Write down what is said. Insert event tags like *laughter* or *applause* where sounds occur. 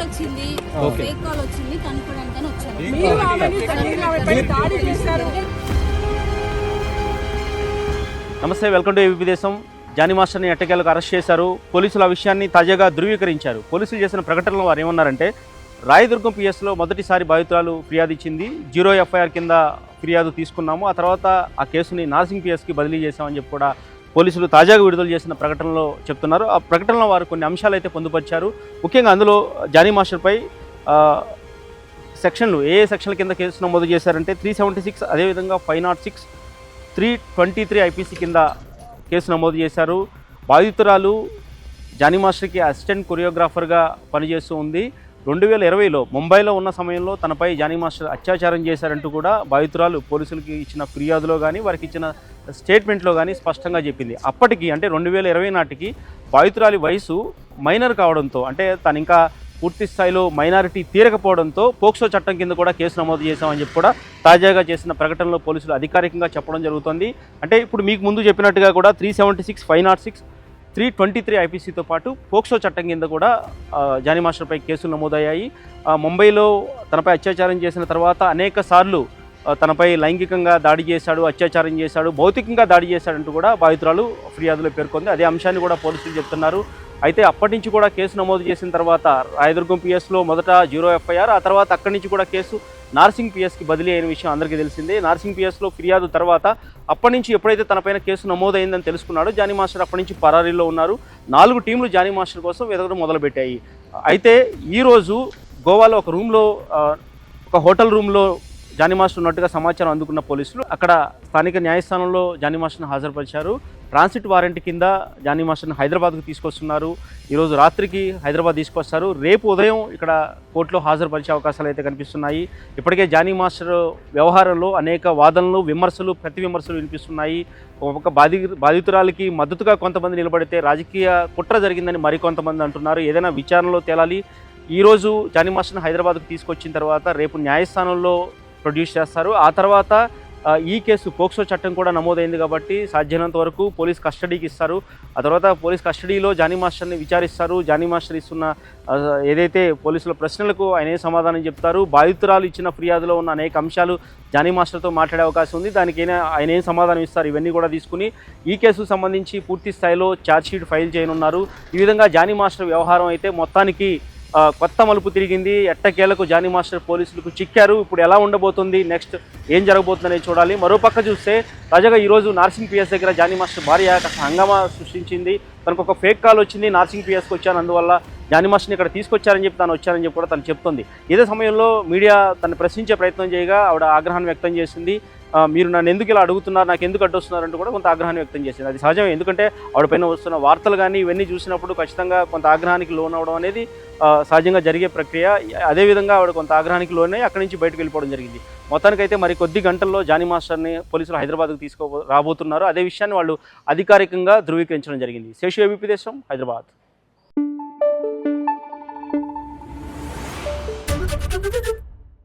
వచ్చింది. Fake call వచ్చింది వచ్చాను నమస్తే వెల్కమ్ టు ఏబీ దేశం. జానీ మాస్టర్ని ఎట్టకేలకు అరెస్ట్ చేశారు. పోలీసులు ఆ విషయాన్ని తాజాగా ధృవీకరించారు. పోలీసులు చేసిన ప్రకటనలో వారు ఏమన్నారంటే రాయదుర్గం పిఎస్లో మొదటిసారి బాధితురాలు ఫిర్యాదు ఇచ్చింది. జీరో ఎఫ్ఐఆర్ కింద ఫిర్యాదు తీసుకున్నాము. ఆ తర్వాత ఆ కేసుని నార్సింగ్ పిఎస్కి బదిలీ చేశామని చెప్పి కూడా పోలీసులు తాజాగా విడుదల చేసిన ప్రకటనలో చెప్తున్నారు. ఆ ప్రకటనలో వారు కొన్ని అంశాలు అయితే పొందుపరిచారు. ముఖ్యంగా అందులో జానీ మాస్టర్పై సెక్షన్లు ఏ ఏ సెక్షన్ల కింద కేసు నమోదు చేశారంటే త్రీ సెవెంటీ సిక్స్ అదేవిధంగా five naught six three twenty three IPC కింద కేసు నమోదు చేశారు. బాధితురాలు జానీ మాస్టర్కి అసిస్టెంట్ కొరియోగ్రాఫర్గా పనిచేస్తూ ఉంది. రెండు వేల ఇరవైలో ముంబైలో ఉన్న సమయంలో తనపై జానీ మాస్టర్ అత్యాచారం చేశారంటూ కూడా బాధితురాలు పోలీసులకి ఇచ్చిన ఫిర్యాదులో కానీ వారికి ఇచ్చిన స్టేట్మెంట్లో కానీ స్పష్టంగా చెప్పింది. అప్పటికి అంటే రెండు వేల ఇరవై నాటికి బాధితురాలి వయసు మైనర్ కావడంతో అంటే తను ఇంకా పూర్తి స్థాయిలో మైనారిటీ తీరకపోవడంతో పోక్సో చట్టం కింద కూడా కేసు నమోదు చేశామని చెప్పి కూడా తాజాగా చేసిన ప్రకటనలో పోలీసులు అధికారికంగా చెప్పడం జరుగుతుంది. అంటే ఇప్పుడు మీకు ముందు చెప్పినట్టుగా కూడా three seventy six five naught six three twenty three ఐపీసీతో పాటు పోక్సో చట్టం కింద కూడా జానీ మాస్టర్పై కేసులు నమోదయ్యాయి. ఆ, ముంబైలో తనపై అత్యాచారం చేసిన తర్వాత అనేక సార్లు తనపై లైంగికంగా దాడి చేశాడు అత్యాచారం చేశాడు భౌతికంగా దాడి చేశాడంటూ కూడా బాధితురాలు ఫిర్యాదులో పేర్కొంది. అదే అంశాన్ని కూడా పోలీసులు చెప్తున్నారు. అయితే అప్పటి నుంచి కూడా కేసు నమోదు చేసిన తర్వాత రాయదుర్గం పిఎస్లో మొదట జీరో ఎఫ్ఐఆర్ ఆ తర్వాత అక్కడి నుంచి కూడా కేసు నార్సింగ్ పిఎస్కి బదిలీ అయిన విషయం అందరికీ తెలిసిందే. నార్సింగ్ పిఎస్లో ఫిర్యాదు తర్వాత అప్పటి నుంచి ఎప్పుడైతే తనపైన కేసు నమోదైందని తెలుసుకున్నాడో జానీ మాస్టర్ అప్పటి నుంచి పరారీలో ఉన్నారు. నాలుగు టీంలు జానీ మాస్టర్ కోసం వెతకడం మొదలుపెట్టాయి. అయితే ఈరోజు గోవాలో ఒక రూమ్లో ఒక హోటల్ రూమ్లో జానీ మాస్టర్ ఉన్నట్టుగా సమాచారం అందుకున్న పోలీసులు అక్కడ స్థానిక న్యాయస్థానంలో జానీ మాస్టర్ని హాజరుపరిచారు. ట్రాన్సిట్ వారెంట్ కింద జానీ మాస్టర్ని హైదరాబాద్కు తీసుకొస్తున్నారు. ఈరోజు రాత్రికి హైదరాబాద్ తీసుకొస్తారు. రేపు ఉదయం ఇక్కడ కోర్టులో హాజరుపరిచే అవకాశాలు అయితే కనిపిస్తున్నాయి. ఇప్పటికే జానీ మాస్టర్ వ్యవహారంలో అనేక వాదనలు విమర్శలు ప్రతి విమర్శలు వినిపిస్తున్నాయి. ఒక బాధి బాధితురాలకి మద్దతుగా కొంతమంది నిలబడితే రాజకీయ కుట్ర జరిగిందని మరికొంతమంది అంటున్నారు. ఏదైనా విచారణలో తేలాలి. ఈరోజు జానీ మాస్టర్ని హైదరాబాద్కు తీసుకొచ్చిన తర్వాత రేపు న్యాయస్థానంలో ప్రొడ్యూస్ చేస్తారు. ఆ తర్వాత ఈ కేసు పోక్సో చట్టం కూడా నమోదైంది కాబట్టి సాధ్యమైనంత వరకు పోలీస్ కస్టడీకి ఇస్తారు. ఆ తర్వాత పోలీస్ కస్టడీలో జానీ మాస్టర్ని విచారిస్తారు. జానీ మాస్టర్ ఇస్తున్న ఏదైతే పోలీసుల ప్రశ్నలకు ఆయన సమాధానం చెప్తారు బాధితురాలు ఇచ్చిన ఫిర్యాదులో ఉన్న అనేక అంశాలు జానీ మాస్టర్తో మాట్లాడే అవకాశం ఉంది. దానికి ఆయన ఏం సమాధానం ఇస్తారు ఇవన్నీ కూడా తీసుకుని ఈ కేసుకు సంబంధించి పూర్తి స్థాయిలో ఛార్జ్షీట్ ఫైల్ చేయనున్నారు. ఈ విధంగా జానీ మాస్టర్ వ్యవహారం అయితే మొత్తానికి కొత్త మలుపు తిరిగింది. ఎట్టకేలకు జానీ మాస్టర్ పోలీసులకు చిక్కారు. ఇప్పుడు ఎలా ఉండబోతుంది? నెక్స్ట్ ఏం జరగబోతుందనేది చూడాలి. మరోపక్క చూస్తే తాజాగా ఈరోజు నార్సింగ్ పిఎస్ దగ్గర జానీ మాస్టర్ భార్య కాస్త హంగామా సృష్టించింది. తనకు ఒక ఫేక్ కాల్ వచ్చింది. నార్సింగ్ పిఎస్కి వచ్చాను. అందువల్ల జానీ మాస్టర్ని ఇక్కడ తీసుకొచ్చారని చెప్పి తాను వచ్చారని చెప్పి కూడా తను చెప్తుంది. ఇదే సమయంలో మీడియా తను ప్రశ్నించే ప్రయత్నం చేయగా ఆవిడ ఆగ్రహాన్ని వ్యక్తం చేసింది. మీరు నన్ను ఎందుకు ఇలా అడుగుతున్నారు? నాకు ఎందుకు అడ్డొస్తున్నారు అంటూ కూడా కొంత ఆగ్రహాన్ని వ్యక్తం చేసింది. అది సహజం ఎందుకంటే ఆవిడ పైన వస్తున్న వార్తలు కానీ ఇవన్నీ చూసినప్పుడు ఖచ్చితంగా కొంత ఆగ్రహానికి లోన్ అవడం అనేది సహజంగా జరిగే ప్రక్రియ. అదేవిధంగా ఆవిడ కొంత ఆగ్రహానికి లోనే అక్కడి నుంచి బయటకు వెళ్ళిపోవడం జరిగింది. మొత్తానికైతే మరి కొద్ది గంటల్లో జానీ మాస్టర్ని పోలీసులు హైదరాబాద్కు తీసుకో రాబోతున్నారు. అదే విషయాన్ని వాళ్ళు అధికారికంగా ధృవీకరించడం జరిగింది. శేషు ఏబీపీ దేశం హైదరాబాద్. Thank *laughs* you.